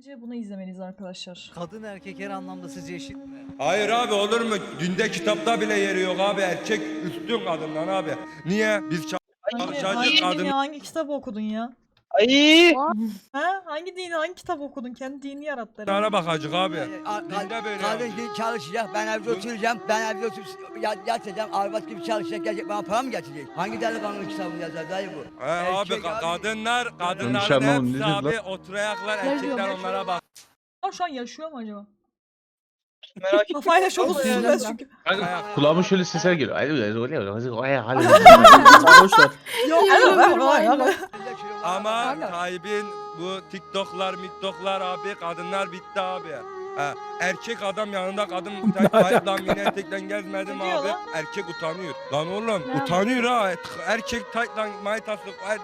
Bence bunu izlemeliyiz arkadaşlar. Kadın erkek her anlamda sizce eşit mi? Hayır abi olur mu? Dünde kitapta bile yeri yok abi. Erkek üstün kadından abi. Niye? Biz Hangi, çalışacağız hangi, kadın. ya, hangi kitabı okudun ya? Ay. Ha? Hangi dini, hangi kitap okudun? Kendi dinini yarattı. Kadınlara bakacak abi. A- Dinde böyle abi. çalışacak, ben evde oturacağım, ben evde oturup ya- yatacağım, arbat gibi çalışacak, gelecek bana para mı getirecek? Hangi delikanlı kitabını yazar dayı bu? He abi Erkek ka- abi. kadınlar kadınların ne hepsi dedi abi oturayaklar erkekler onlara bak. Ama şu an yaşıyor mu acaba? Merak ettim. Kafayla çok üzülmez ya. çünkü. Kulağıma şöyle sesler geliyor. Ay, ay, öyle, öyle, öyle, ay, Sarhoşlar. Yok, Ama Tayyip'in bu TikTok'lar, miktoklar abi kadınlar bitti abi. He, erkek adam yanında kadın taytlan mini etekten gezmedim Ne diyor abi. lan? Erkek utanıyor. Lan oğlum Ne utanıyor ha. Erkek taytlan maytası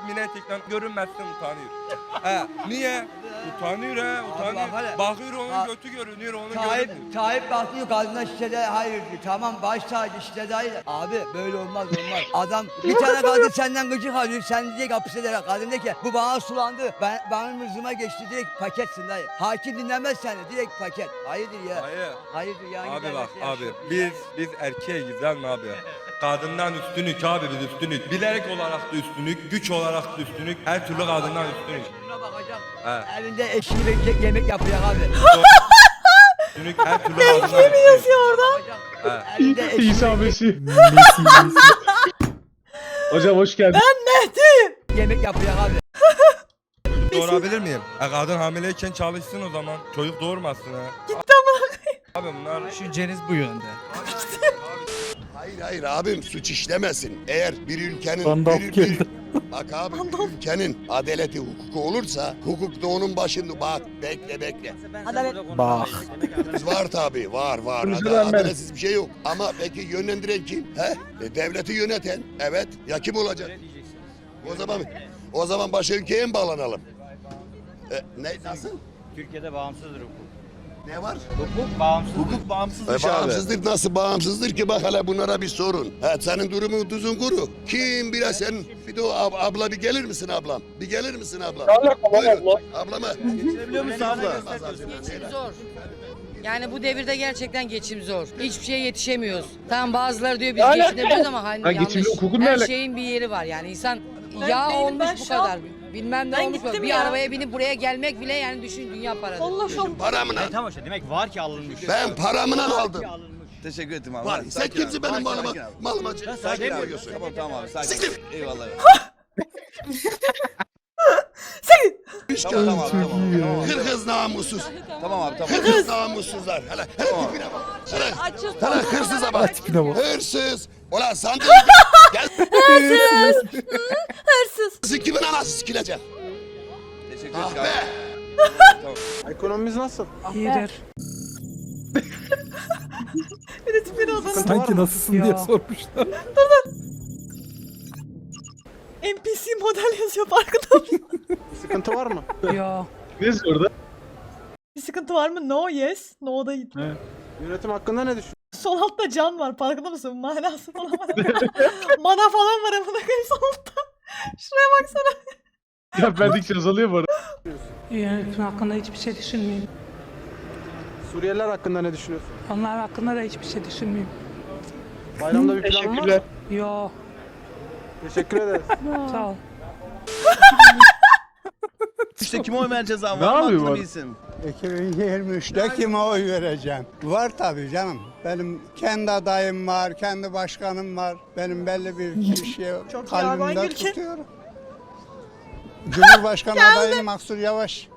mini etekten görünmezsin utanıyor. He, niye? Utanıyor he utanıyor. hele. Bakıyor onun Bak. götü görünüyor onun Tayyip, görünmüyor. Tayyip bakıyor kadına şişede hayır diyor. Tamam baş tacı şişede hayır. Abi böyle olmaz olmaz. Adam bir tane kadın senden gıcık alıyor. Sen diyecek hapis ederek. Kadın de ki bu bana sulandı. Ben, benim hırzıma geçti direkt paketsin dayı. Hakim dinlemez seni direkt paket. Hayırdır ya. Hayır. Hayırdır ya. Abi bak abi biz biz erkeğiz değil mi abi? Kadından üstünlük abi biz üstünlük. Bilerek olarak da üstünlük, güç olarak da üstünlük. Her türlü kadından üstünük. Buna bakacak. He. Evinde eşini verecek yemek yapıyor abi. Üstünlük her türlü üstünük. yazıyor orada? Bakacak. He. İsa Mesih. Hocam hoş geldin. yemek yapıyor abi. Doğurabilir miyim? E, kadın hamileyken çalışsın o zaman. Çocuk doğurmasın ha. Gitti Abi bunlar... Düşünceniz bu yönde. Hayır abim suç işlemesin. Eğer bir ülkenin bir, geldi. bir- bak abi bir ülkenin adaleti hukuku olursa hukuk da onun başında bak bekle bekle. Bak. Var tabi var var. Konuşulan Ada, ben. adaletsiz bir şey yok. Ama peki yönlendiren kim? He? E, devleti yöneten. Evet. Ya kim olacak? O zaman o zaman başka ülkeye mi bağlanalım? E, ne nasıl? Türkiye'de bağımsızdır hukuk. Ne var? Hukuk bağımsız. Hukuk bağımsız E, bağımsızdır nasıl bağımsızdır ki bak hele bunlara bir sorun. Ha, senin durumun tuzun kuru. Kim bile sen bir de o ab- abla bir gelir misin ablam? Bir gelir misin ablam? Buyurun. Ablama. Geçirebiliyor musun abla? Geçim zor. Yani bu devirde gerçekten geçim zor. Hiçbir şeye yetişemiyoruz. Tamam bazıları diyor biz geçinebiliyoruz ama hani Ha, yanlış. hukukun ne Her şeyin bir yeri var yani insan Ben yağ değilim, olmuş bu kadar. Bilmem ne Ben olmuş. gittim Bir ya. arabaya binip buraya gelmek bile yani düşün dünya parası. Allah şok. Paramına. Ne tamam işte demek var ki alınmış. Ben paramına aldım. alınmış. Teşekkür ederim abi. Var. Hadi, Sen sakin kimsin abi, benim sakin, malıma sakin abi. malıma Sakin sakin abi. koyuyorsun? Tamam tamam abi sakin. Siktir. Eyvallah. Tamam tamam abi tamam. Tamam abi. Kırgız namussuz. Tamam abi tamam. Kırgız namussuzlar. Hele hele tipine bak. Hele, hele hırsıza bak. Hırsız. Ulan sandın. Gel. Hırsız. Kimin anası sikilecek? Teşekkür Ah ederim. be. Ekonomimiz nasıl? İyidir. bir de tipine odanın. Sanki nasılsın diye sormuşlar. NPC model yazıyor farkında mısın? Sıkıntı var mı? Ne sordu? Bir sıkıntı var mı? No yes. No değil. Yönetim hakkında ne düşünüyorsun? Sol altta can var farkında mısın? Manası falan var. Mana falan var amına koyayım sol altta. Şuraya baksana. Ya bendikçe azalıyor bu arada. Yönetim hakkında hiçbir şey düşünmeyeyim. Suriyeliler hakkında ne düşünüyorsun? Onlar hakkında da hiçbir şey düşünmeyeyim. Bayramda bir plan var mı? Yo, Teşekkür ederiz. sağ ol. İşte kime oy vereceğiz abi? Ne yapıyor bu? bir isim? 2023'te kime oy vereceğim? Var tabii canım. Benim kendi adayım var, kendi başkanım var. Benim belli bir Çok yalan kalbimde Gülkin. tutuyorum. Cumhurbaşkanı adayım Maksur Yavaş.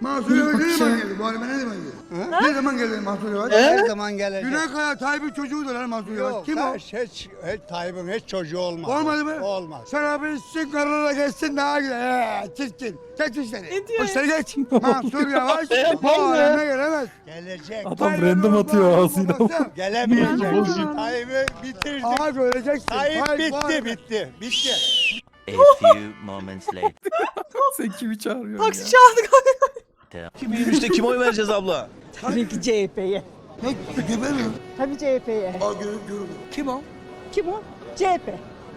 Mansur Yavaş ne zaman geldi? Bu halime ne zaman geldi? Ne zaman geldi Mansur Yavaş? Her zaman gelecek. Güney Kaya Tayyip'in çocuğudur lan Mansur Yavaş. Yok, Kim o? hiç, hiç, hiç Tayyip'in hiç çocuğu olmaz. Olmadı mı? Olmaz. Sen abi içsin karnına geçsin daha güzel. Ee, çirkin. Geç işleri. Ne diyor Hoşları geç. Mansur Yavaş bu aleme gelemez. Gelecek. Adam random atıyor ağzıyla. Gelemeyecek. Tayyip'i bitirdik. Aha göreceksin. Tayyip bitti, bitti, bitti. A few moments later. Sen kimi çağırıyorsun Taksi çağırdık. 2023'te kime oy vereceğiz abla? Tabii ki CHP'ye. Ne? Geber mi? Tabii CHP'ye. Aa görüp görüp. Kim o? Kim o? CHP.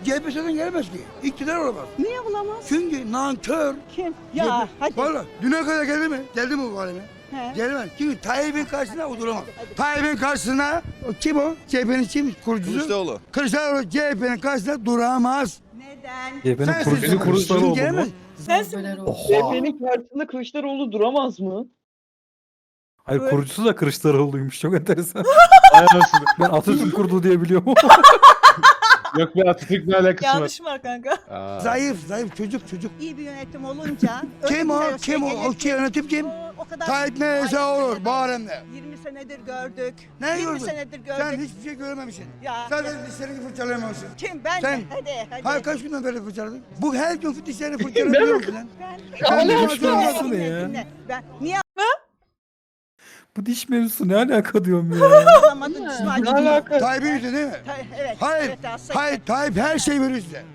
CHP'den gelemez ki. İktidar olamaz. Niye olamaz? Çünkü nankör. Kim? Ya hadi. Valla düne kadar geldi mi? Geldi mi bu halime? He. Gelmez. Çünkü Tayyip'in karşısına o duramaz. Tayyip'in karşısına kim o? CHP'nin kim kurucusu? Kılıçdaroğlu. Kılıçdaroğlu CHP'nin karşısına duramaz. Neden? CHP'nin kurucusu Kılıçdaroğlu mu? Sensin. CHP'nin karşısında Kılıçdaroğlu duramaz mı? Hayır Evet. kurucusu da Kılıçdaroğlu'ymuş çok enteresan. Ay anasını. Ben Atatürk kurdu diye biliyorum. Yok be Atatürk ne alakası var? Yanlış var kanka. Aa. Zayıf, zayıf çocuk çocuk. İyi bir yönetim olunca... Kim o? güzel Kim şey o? O ki yönetim kim? O, kadar... Tayyip neyse olur. Bağıremde. 20 senedir gördük. Ne 20 gördün? senedir gördük. Sen hiçbir şey görememişsin. Ya. Sadece dişlerini fırçalayamamışsın. Kim? Ben Sen- mi? Hadi hadi. Hayır kaç günden beri fırçaladın? Bu her gün dişlerini lan? Ben... Sen Dinle, diş dinle, dinle. Ben niye Bu diş mevzusu ne alaka diyorum ya. anlamadın dişimi acıdı? Tayyip'in yüzü değil mi? Ta- Evet. Hayır. Evet, aslında- Hayır Tayyip her şeyi veriyor size.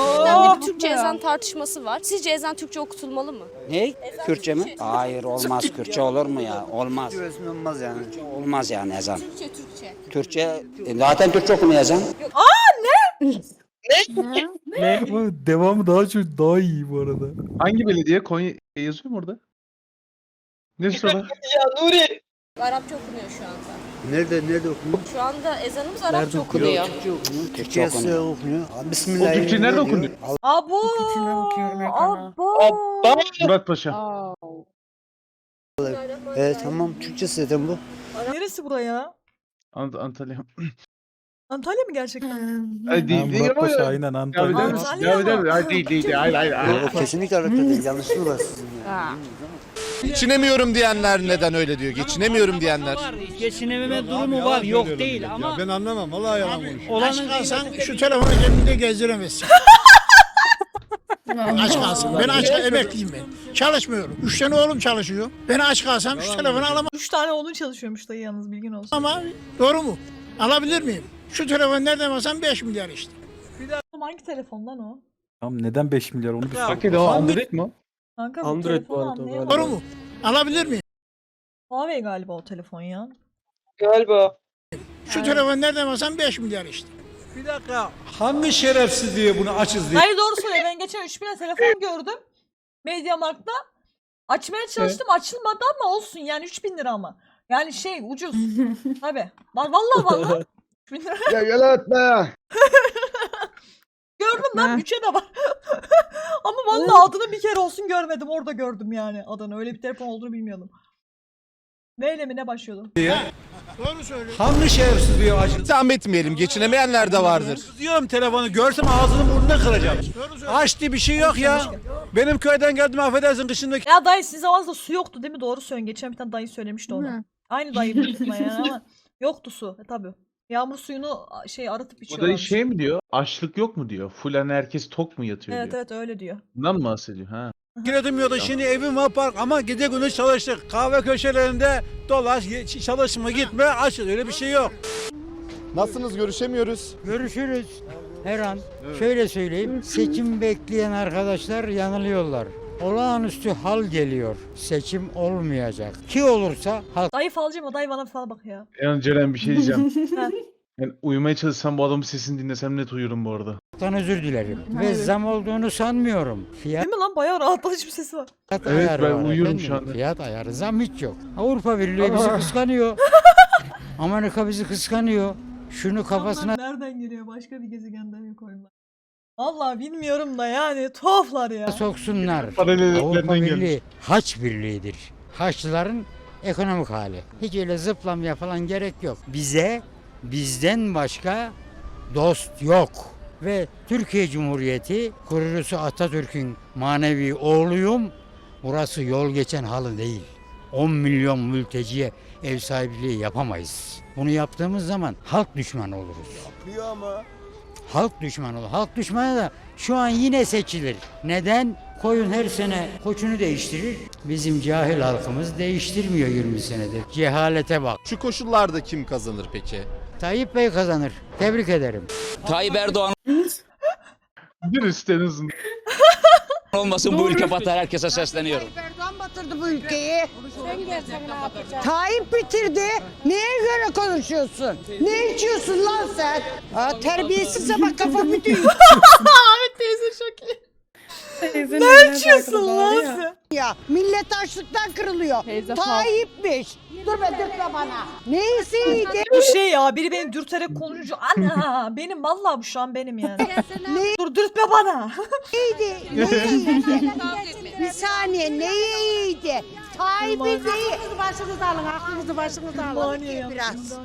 Oo. bir Türkçe ezan tartışması var. Sizce ezan Türkçe okutulmalı mı? Ne? Kürtçe mi? Hayır olmaz. Kürtçe olur mu ya? Olmaz. Olmaz yani. Olmaz yani ezan. Türkçe Türkçe. Türkçe e, zaten Türkçe okunuyor ezan. Ama devamı daha çok daha iyi bu arada. Hangi belediye? Konya yazıyor mu orada? Ne sonra? Arapça okunuyor şu anda. Nerede nerede okunuyor? Şu anda ezanımız Arapça okunuyor. Türkçe okunuyor. Türkçe okunuyor. okunuyor. O. Türkçe nerede okunuyor? Abo. Abo. Murat Paşa. Evet tamam Türkçe zaten bu. Neresi buraya? Ant Antalya. Antalya mı gerçekten? Ha, değil değil Murat Paşa ya. aynen Antalya. Antalya mı? Hayır değil değil. Hayır hayır. kesinlikle alakalı değil. Yanlışlık var. Geçinemiyorum diyenler neden öyle diyor? Geçinemiyorum diyenler. Geçinememe durumu var yok değil ama Ben anlamam vallahi yalan konuşuyor. aç kalsan şu telefonu cebinde gezdiremezsin. aç kalsın. Ben aç emekliyim ben. Çalışmıyorum. Üç tane oğlum çalışıyor. Ben aç kalsam şu telefonu alamam Üç tane oğlun çalışıyormuş dayı yalnız bilgin olsun. ama doğru mu? Alabilir miyim? Şu telefon nereden alsam 5 milyar işte. Oğlum hangi telefon lan o? Tamam neden 5 milyar onu bir sor. Hakikaten o Android mi? Kanka bu Android bu telefonu arada, anlayamadım. Doğru mu? Alabilir miyim? Huawei galiba o telefon ya. Şu telefon nereden alsam 5 milyar işte. Bir dakika. Hangi şerefsiz diye bunu açız diye. Hayır doğru söyle ben geçen 3000'e telefon gördüm. Mediamarkt'ta. Açmaya çalıştım açılmadı ama olsun yani 3000 lira ama. Yani şey ucuz. Tabi. Vallahi vallahi. 3000 lira. Ya gel etme. Gördüm lan 3'e de var. ama vallahi adını bir kere olsun görmedim. Orada gördüm yani adını. Öyle bir telefon olduğunu bilmiyordum. Neyle mi ne başlıyordu? Doğru söylüyor. Hangi şerefsiz diye açız. Zahmet etmeyelim. Geçinemeyenler de vardır. Diyorum telefonu görsem ağzını burnunu kıracağım. Doğru söylüyor. Aç diye bir şey yok ya. Benim köyden geldim affedersin kışındaki. Ya dayı sizin zamanınızda su yoktu değil mi? Doğru söylüyorsun. Geçen bir tane dayı söylemişti onu. Aynı dayı yani ama yoktu su. E, tabii. Yağmur suyunu şey arıtıp Bu da şey mi diyor? Açlık yok mu diyor? Full hani herkes tok mu yatıyor Evet diyor. evet öyle diyor. Bundan mı bahsediyor? Ha. Giremiyordu şimdi evim var park ama gece gündüz çalıştık. Kahve köşelerinde dolaş ye- çalışma gitme aç öyle bir şey yok. Nasılsınız? Görüşemiyoruz. Görüşürüz. Her an. Şöyle söyleyeyim. Seçim bekleyen arkadaşlar yanılıyorlar. Olağanüstü hal geliyor. Seçim olmayacak. Ki olursa Dayı falcı mı? Dayı bana fal bak ya. Yani Ceren bir şey diyeceğim. Yani uyumaya çalışsam bu adamın sesini dinlesem net uyurum bu arada. halktan özür dilerim. Ve zam olduğunu sanmıyorum. Fiyat Değil mi lan? Bayağı rahatlatıcı bir sesi var. Evet, ayarı ben var uyuyorum efendim. şu anda. Fiyat ayarı zam hiç yok. Avrupa Birliği bizi kıskanıyor. Amerika bizi kıskanıyor. Şunu kafasına Onlar nereden geliyor? Başka bir gezegenden mi koydular? Vallahi bilmiyorum da yani tuhaflar ya. soksunlar. Paralel Avrupa gelmiş. Birliği haç birliğidir. Haçlıların ekonomik hali. Hiç öyle zıplamaya falan gerek yok. Bize bizden başka dost yok. Ve Türkiye Cumhuriyeti kurucusu Atatürk'ün manevi oğluyum. Burası yol geçen halı değil. 10 milyon mülteciye ev sahipliği yapamayız. Bunu yaptığımız zaman halk düşmanı oluruz. Yapıyor ama. Halk düşmanı olur. Halk düşmanı da şu an yine seçilir. Neden? Koyun her sene koçunu değiştirir. Bizim cahil halkımız değiştirmiyor 20 senedir. Cehalete bak. Şu koşullarda kim kazanır peki? Tayyip Bey kazanır. Tebrik ederim. Tayyip Erdoğan Bir üst en azından. Olmasın bu ülke batar herkese sesleniyorum. Erdoğan batırdı bu ülkeyi? Tayyip bitirdi. Neye göre konuşuyorsun? Ne içiyorsun lan sen? Aa, terbiyesize bak kafa bütün. Ahmet teyze iyi. ne içiyorsun lan sen? Ya millet açlıktan kırılıyor. Tayyip'miş. Dur be dürtme bana. Neyse Bu şey ya biri beni dürterek konuşuyor. Ana benim vallahi bu şu an benim yani. Dur dürtme bana. neydi? Neydi? Bir saniye neye iyiydi? Tayyip'in neyi? Başınızı alın, aklınızı başınıza alın. Biraz.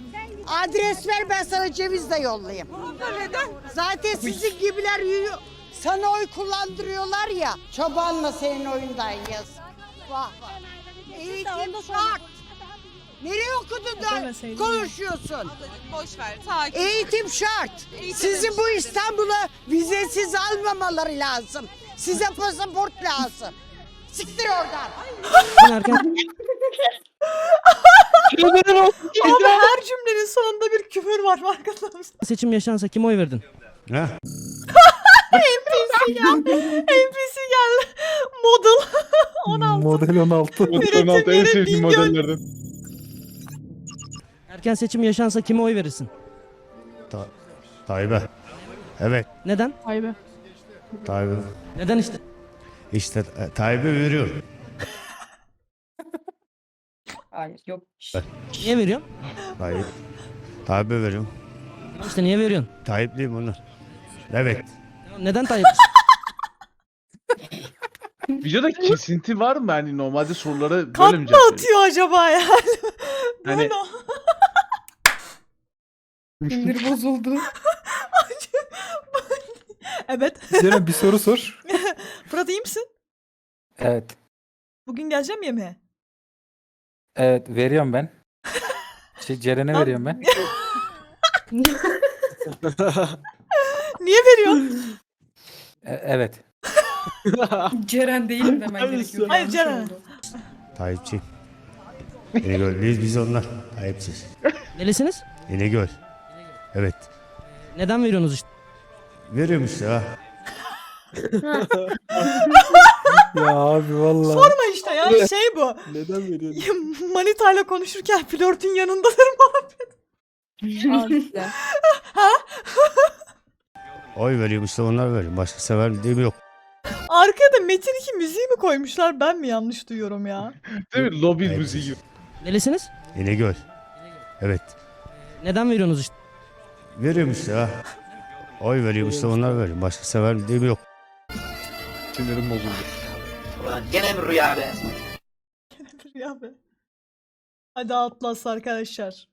Adres ver ben sana ceviz de yollayayım. Zaten sizin gibiler yürüyor. Sana oy kullandırıyorlar ya. Çobanla senin oyundayız. Vah vah. Eğitim şart. Nereye okudun da konuşuyorsun? Boş ver. Sakin. Eğitim şart. Sizi bu İstanbul'a vizesiz almamaları lazım. Size pasaport lazım. Siktir oradan. Ama her cümlenin sonunda bir küfür var farkında mısın? Seçim yaşansa kime oy verdin? NPC geldi. NPC geldi. Model. 16. Model 16. Üretimleri milyon. Erken seçim yaşansa kime oy verirsin? Tayyip'e. Evet Neden? Tayyip'e. Neden işte? İşte Tayyip'e veriyorum. Hayır yok. Niye veriyorsun? Tayyip. Tayyip'e veriyorum. İşte niye veriyorsun? Tayyip'liyim onlar. Evet. Neden Tayyip? Videoda kesinti var mı? Hani normalde sorulara Kat böyle mi mı cevap veriyor? atıyor acaba yani? Hani- Böyle. Sinir bozuldu. evet. Ceren bir soru sor. Fırat iyi misin? Evet. Bugün geleceğim yemeğe. Evet veriyorum ben. Şey Ceren'e Abi- veriyorum ben. Niye veriyorsun? E- evet. Ceren değil demen gerekiyor. Hayır Ceren. Tayyipçi. İnegöl. Biz, biz onlar. Tayyipçiz. Nelisiniz? İnegöl. Evet. Neden veriyorsunuz işte? Veriyorum işte ha. Ya abi vallahi. Sorma işte ya şey bu. Neden veriyorsun? Manitayla konuşurken flörtün yanındadır muhabbet. Oy veriyorum işte onlar veriyorum. Başka sever yok. Arkada Metin 2 müziği mi koymuşlar ben mi yanlış duyuyorum ya? Değil mi? Lobby Evet. müziği gibi. Nelisiniz? İnegöl. Evet. Neden veriyorsunuz işte? Veriyorum işte ha. Oy veriyorum işte onlar veriyorum. Başka sever yok. Sinirim bozuldu. Ya be. Hadi Atlas arkadaşlar.